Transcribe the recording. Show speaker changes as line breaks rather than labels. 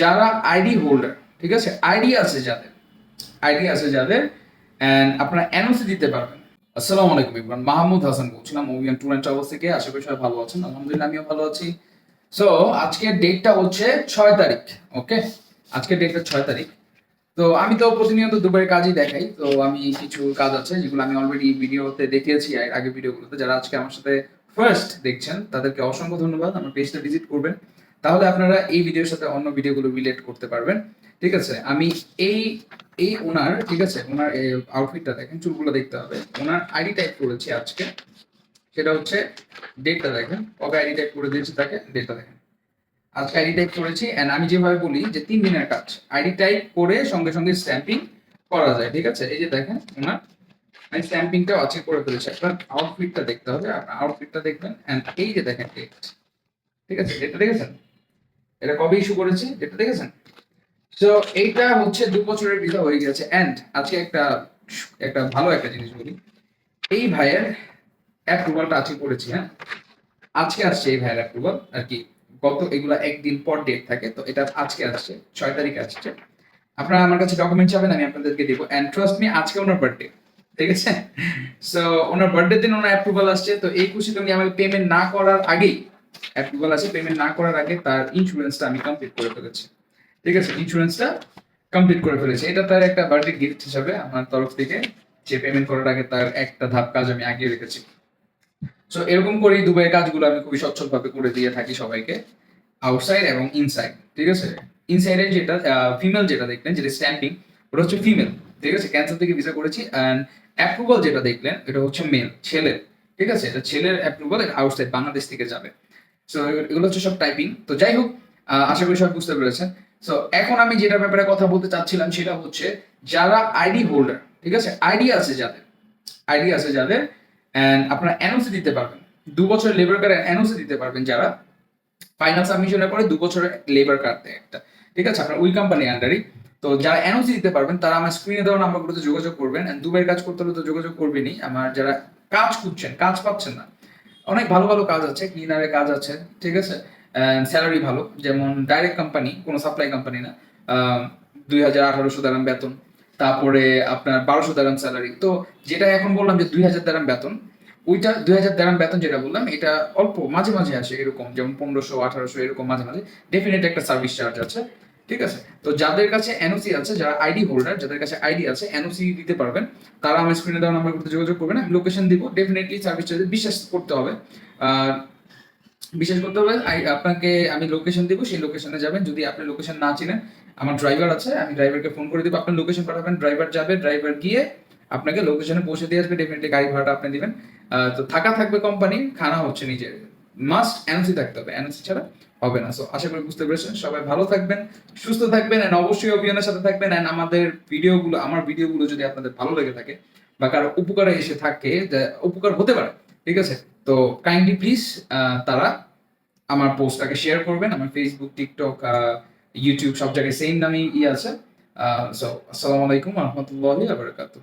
যারা ID holder ঠিক আছে? আইডি আছে যাদের। আইডি আছে যাদের অ্যান্ড আপনারা এনওসি দিতে পারবেন। আসসালামু আলাইকুম, ইমরান মাহমুদ হাসান বলছিলাম মুভিয়ান ট্যুর অ্যান্ড ট্রাভেলস থেকে। আশা করি সবাই ভালো আছেন। আলহামদুলিল্লাহ, আমিও ভালো আছি। সো আজকের ডেটটা হচ্ছে ছয় তারিখ ওকে আজকের ডেটটা ছয় তারিখ। তো আমি তো প্রতিনিয়ত দুবাইয়ের কাজই দেখাই, তো আমি কিছু কাজ আছে যেগুলো আমি অলরেডি ভিডিওতে দেখিয়েছি আগে ভিডিওগুলোতে। যারা আজকে আমার সাথে ফার্স্ট দেখছেন, তাদেরকে অসংখ্য ধন্যবাদ। আমার পেজটা ভিজিট করবেন। তাহলে আপনারা এই ভিডিওর সাথে অন্য ভিডিওগুলো রিলেট করতে পারবেন। ঠিক আছে? আমি এই এই ওনার, ঠিক আছে? ওনার আউটফিটটা দেখেন, চুলগুলো দেখতে হবে। ওনার আইডি টাইপ করেছি আজকে। সেটা হচ্ছে ডেটটা দেখেন। কবে আইডি টাইপ করে দিয়েছি তাকে? ডেটটা দেখেন। আজকে আইডি টাইপ করেছি এন্ড আমি যেভাবে বলি যে তিন দিনের কাজ। আইডি টাইপ করে সঙ্গে সঙ্গে স্ট্যাম্পিং করা যায়, ঠিক আছে? এই যে দেখেন ওনার, আমি স্ট্যাম্পিংটাও আজকে করে ফেলেছি। আপনার আউটফিটটা দেখতে হবে। আপনার আউটফিটটা দেখবেন এন্ড এই যে দেখেন ডেট ঠিক আছে? ডেটটা দেখেছেন? এটা কবে ইস্যু করেছি? ডেটটা দেখেছেন? সো এইটা হচ্ছে দু বছরের ভিসা হয়ে গেছে। এন্ড আজকে একটা একটা ভালো একটা জিনিস বলি। এই ভাইয়ের অ্যাপ্রুভালটা আজকে করেছি হ্যাঁ? আজকে আসছে এই ভাইয়ের অ্যাপ্রুভাল আর কি। গত এগুলা একদিন পর ডেট থাকে, তো এটা আজকে আসছে, ছয় তারিখ আসছে। আপনারা আমার কাছে ডকুমেন্ট চাবেন, আমি আপনাদেরকে দিব। অ্যান্ড ট্রাস্ট মি আজকে ওনার বার্থডে ঠিক আছে সো ওনার বার্থডে দিন ওনার অ্যাপ্রুভাল আসছে, তো এই খুশিতে উনি আমাকে পেমেন্ট না করার আগেই অ্যাপ্রুভাল আছে পেমেন্ট না করার আগে তার ইন্স্যুরেন্সটা আমি কমপ্লিট করে ফেলেছি। ঠিক আছে? ইন্স্যুরেন্সটা কমপ্লিট করে ফেলেছি। এটা তার একটা বার্থডে গিফট হিসাবে আমার তরফ থেকে, যে পেমেন্ট করার আগে তার একটা ধাপ কাজ আমি আগিয়ে রেখেছি। সো এরকম করেই দুবাইয়ের কাজগুলো আমি খুবই সচ্ছলভাবে করে দিয়ে থাকি সবাইকে আউটসাইড এবং ইনসাইড ঠিক আছে? ইনসাইডের যেটা ফিমেল যেটা দেখলেন, যেটা স্ট্যাম্পিং ওটা হচ্ছে ফিমেল ঠিক আছে? ক্যান্সার থেকে ভিসা করেছি অ্যান্ড অ্যাপ্রুভাল যেটা দেখলেন, এটা হচ্ছে মেল ছেলের ঠিক আছে? এটা ছেলের অ্যাপ্রুভাল আউটসাইড বাংলাদেশ থেকে যাবে। সো এগুলো হচ্ছে সব টাইপিং তো যাই হোক আশা করি বুঝতে পেরেছেন। সো এখন আমি যেটা ব্যাপারে কথা বলতে চাচ্ছিলাম সেটা হচ্ছে যারা আইডি হোল্ডার ঠিক আছে? আইডি আছে যাদের। আইডি আছে যাদের অ্যান্ড আপনারা দিতে পারবেন। দু বছর লেবার কার্ড দিতে পারবেন যারা। ফাইনাল সাবমিশনের পরে দু বছরের লেবার কার্ড দেয় একটা। ঠিক আছে? আপনার ওই কোম্পানি আন্ডারই তো যারা এনওসি দিতে পারবেন, তারা আমার স্ক্রিনে দেওয়া নাম্বারগুলোতে যোগাযোগ করবেন। দুবাইয়ের কাজ করতে হলে তো যোগাযোগ করবেনই। আমার যারা কাজ খুঁজছেন, কাজ পাচ্ছেন না অনেক ভালো ভালো কাজ আছে ক্লিনারের কাজ আছে, ঠিক আছে? স্যালারি ভালো, যেমন ডাইরেক্ট কোম্পানি কোনো সাপ্লাই কোম্পানি না। দুই হাজার আঠারোশো দারাম বেতন, তারপরে আপনার বারোশো দারাম স্যালারি তো যেটা এখন বললাম যে দুই হাজার দারাম বেতন, ওইটা দুই হাজার দারাম বেতন যেটা বললাম, এটা অল্প, মাঝে মাঝে আসে এরকম, যেমন পনেরোশো, আঠারোশো, এরকম মাঝে মাঝে। ডেফিনেট একটা সার্ভিস চার্জ আছে। ঠিক আছে? তো যাদের কাছে এনওসি আছে, যারা আইডি হোল্ডার যাদের কাছে আইডি আছে এনওসি দিতে পারবেন। তারা আমার স্ক্রিনে দেওয়া নাম্বার করতে যোগাযোগ করবেন। আমি লোকেশন দিব। ডেফিনেটলি সার্ভিস চার্জে বিশ্বাস করতে হবে। বিশ্বাস করতে হবে আপনাকে আমি লোকেশন দিব, সেই লোকেশনে যাবেন। যদি আপনি লোকেশন না চিনেন, আমার ড্রাইভার আছে, আমি ড্রাইভারকে ফোন করে দিব। আপনার লোকেশন পাঠাবেন ড্রাইভার যাবে ড্রাইভার গিয়ে আপনাকে লোকেশনে পৌঁছে দিয়ে আসবে। ডেফিনেটলি গাড়ি ভাড়াটা আপনি দিবেন। তো থাকা থাকবে কোম্পানি খানা হচ্ছে নিজের। মাস্ট এনওসি থাকতে হবে। এনওসি ছাড়া হবে না। সো আশা করি বুঝতে পেরেছেন। সবাই ভালো থাকবেন, সুস্থ থাকবেন এন্ড অবশ্যই অভিযানের সাথে থাকবেন এন্ড আমাদের ভিডিওগুলো, আমার ভিডিওগুলো যদি আপনাদের ভালো লেগে থাকে, বা কারও উপকারে এসে থাকে উপকার হতে পারে, ঠিক আছে? তো কাইন্ডলি প্লিজ তারা আমার পোস্টটাকে শেয়ার করবেন। আমার ফেসবুক টিকটক ইউটিউব সব জায়গায় সেম নামেই ই আছে। সো আসসালামু আলাইকুম রহমতুল্লাহি আবরাকাতুহ